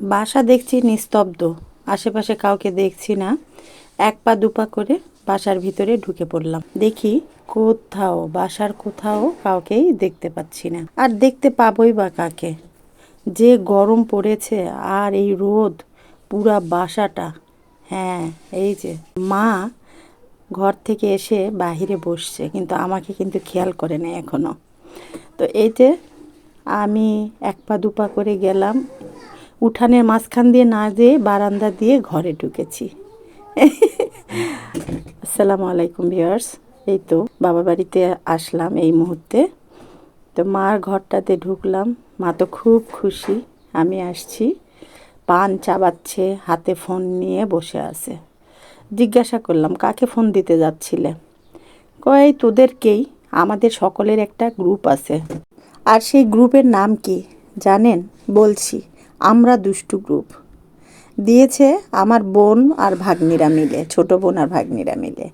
বাসা দেখছি নিস্তব্ধ, আশেপাশে কাউকে দেখছি না। এক পা দুপা করে বাসার ভিতরে ঢুকে পড়লাম। দেখি কোথাও, বাসার কোথাও কাউকেই দেখতে পাচ্ছি না। আর দেখতে পাবোই বা কাকে? যে গরম পড়েছে আর এই রোদ, পুরা বাসাটা। হ্যাঁ এই যে। মা ঘর থেকে এসে বাহিরে বসছে, কিন্তু আমাকে কিন্তু খেয়াল করে না এখনও। তো এই যে আমি এক পা দুপা করে গেলাম উঠানের মাঝখান দিয়ে না যেয়ে বারান্দা দিয়ে ঘরে ঢুকেছি। আসসালামু আলাইকুম ভিউয়ার্স, এই তো বাবা বাড়িতে আসলাম এই মুহূর্তে। তো মার ঘরটাতে ঢুকলাম, মা তো খুব খুশি, আমি আসছি। পান চাবাচ্ছে, হাতে ফোন নিয়ে বসে আছে। জিজ্ঞাসা করলাম, কাকে ফোন দিতে যাচ্ছিলে? কয় তোদেরকেই, আমাদের সকলের একটা গ্রুপ আছে। আর সেই গ্রুপের নাম কি? জানেন? বলছি। আমরা দুষ্টু গ্রুপ। দিয়েছে আমার বোন আর ভাগ্নিরা মিলে, ছোট বোন আর ভাগ্নিরা মিলে।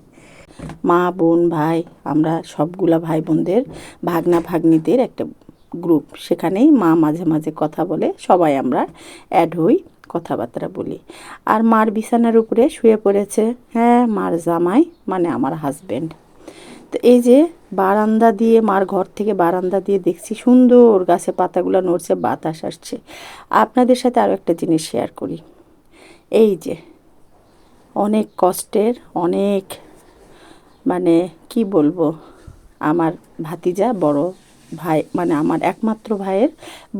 মা, বোন, ভাই, আমরা সবগুলা ভাই বোনদের ভাগনা ভাগ্নিদের একটা গ্রুপ। সেখানেই মা মাঝে মাঝে কথা বলে, সবাই আমরা অ্যাড হই, কথাবার্তা বলি। আর মার বিছানার উপরে শুয়ে পড়েছে হ্যাঁ মার জামাই মানে আমার হাজবেন্ড তো এই যে বারান্দা দিয়ে, মার ঘর থেকে বারান্দা দিয়ে দেখছি সুন্দর গাছে পাতাগুলো নড়ছে, বাতাস আসছে। আপনাদের সাথে আরও একটা জিনিস শেয়ার করি। এই যে অনেক কষ্টের, অনেক মানে কি বলব, আমার ভাতিজা বড় ভাই মানে আমার একমাত্র ভাইয়ের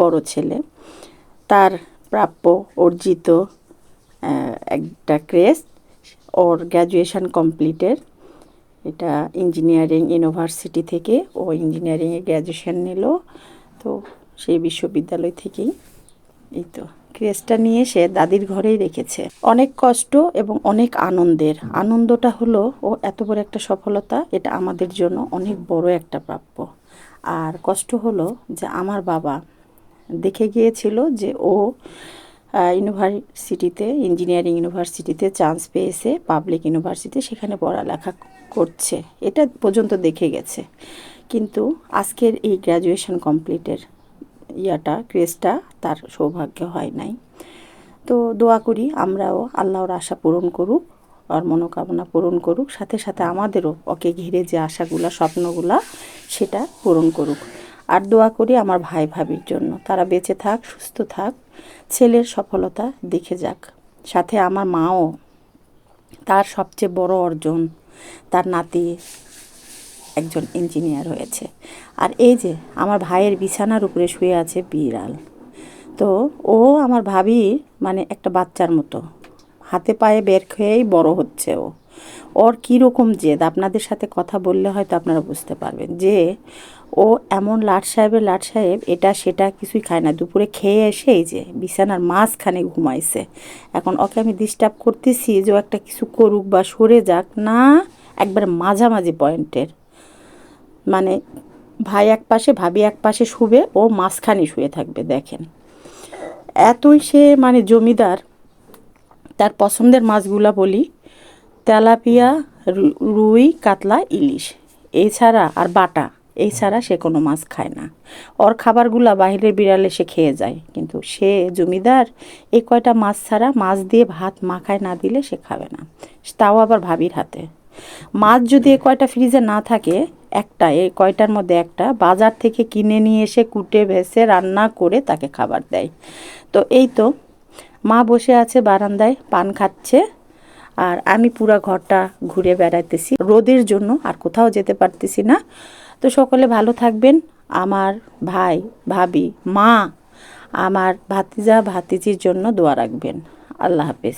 বড় ছেলে। তার প্রাপ্য অর্জিত একটা ক্রেস ওর গ্র্যাজুয়েশন কমপ্লিটের এটা ইঞ্জিনিয়ারিং ইউনিভার্সিটি থেকে ও ইঞ্জিনিয়ারিংয়ে গ্র্যাজুয়েশন নিল। তো সেই বিশ্ববিদ্যালয় থেকেই এই তো। ক্রেসটা নিয়ে সে দাদির ঘরেই রেখেছে। অনেক কষ্ট এবং অনেক আনন্দের। আনন্দটা হলো, ও এত বড় একটা সফলতা, এটা আমাদের জন্য অনেক বড় একটা প্রাপ্য। আর কষ্ট হলো যে আমার বাবা দেখে গিয়েছিল যে ও ইউনিভার্সিটিতে, ইঞ্জিনিয়ারিং ইউনিভার্সিটিতে চান্স পেয়েছে, পাবলিক ইউনিভার্সিটি সেখানে পড়ালেখা করছে। এটা পর্যন্ত দেখে গেছে। কিন্তু আজকের এই গ্র্যাজুয়েশন কমপ্লিটের ইয়াটা ক্রেজটা তার সৌভাগ্য হয় নাই। তো দোয়া করি আমরাও আল্লাহর আশা পূরণ করুক আর মনোকামনা পূরণ করুক, সাথে সাথে আমাদেরও ওকে ঘিরে যে আশাগুলা, স্বপ্নগুলা, সেটা পূরণ করুক। আর দোয়া করি আমার ভাই ভাবির জন্য। তারা বেঁচে থাক, সুস্থ থাক, ছেলের সফলতা দেখে যাক। সাথে আমার মাও তার সবচেয়ে বড় অর্জন, তার নাতি একজন ইঞ্জিনিয়ার হয়েছে। আর এই যে আমার ভাইয়ের বিছানার উপরে শুয়ে আছে বিড়াল। তো ও আমার ভাবি মানে একটা বাচ্চার মতো। হাতে পায়ে বের খেয়েই বড় হচ্ছে ও। ওর কীরকম জেদ? আপনাদের সাথে কথা বললে হয়তো আপনারা বুঝতে পারবেন যে, ও এমন লাট সাহেবের লাট সাহেব, এটা সেটা কিছুই খায় না। দুপুরে খেয়ে এসে এই যে বিছানার মাঝখানে ঘুমাইছে। এখন ওকে আমি ডিস্টার্ব করতেছি যে ও একটা কিছু করুক বা সরে যাক, না, একবার মাঝামাঝি পয়েন্টের মানে ভাই এক পাশে, ভাবি এক পাশে শুবে, ও মাঝখানে শুয়ে থাকবে, দেখেন। এতই সে মানে জমিদার, তার পছন্দের মাছগুলা বলি তেলাপিয়া রুই, কাতলা, ইলিশ। এছাড়া আর বাটা। এছাড়া সে কোনো মাছ খায় না। ওর খাবারগুলা বাহিরের বিড়ালে সে খেয়ে যায়। কিন্তু সে জমিদার এই কয়টা মাছ ছাড়া মাছ দিয়ে ভাত মাখায় না দিলে সে খাবে না। তাও আবার ভাবির হাতে। মাছ যদি এ কয়টা ফ্রিজে না থাকে, একটা এই কয়টার মধ্যে একটা, বাজার থেকে কিনে নিয়ে এসে কুটে, ভেসে রান্না করে তাকে খাবার দেয়। তো এই তো, মা বসে আছে বারান্দায়, পান খাচ্ছে। আর আমি পুরা ঘরটা ঘুরে বেড়াইতেছি। রোদের জন্য আর কোথাও যেতে পারতেছি না। তো সকলে ভালো থাকবেন। আমার ভাই, ভাবি, মা, আমার ভাতিজা, ভাতিজির জন্য দোয়া রাখবেন। আল্লাহ হাফেজ।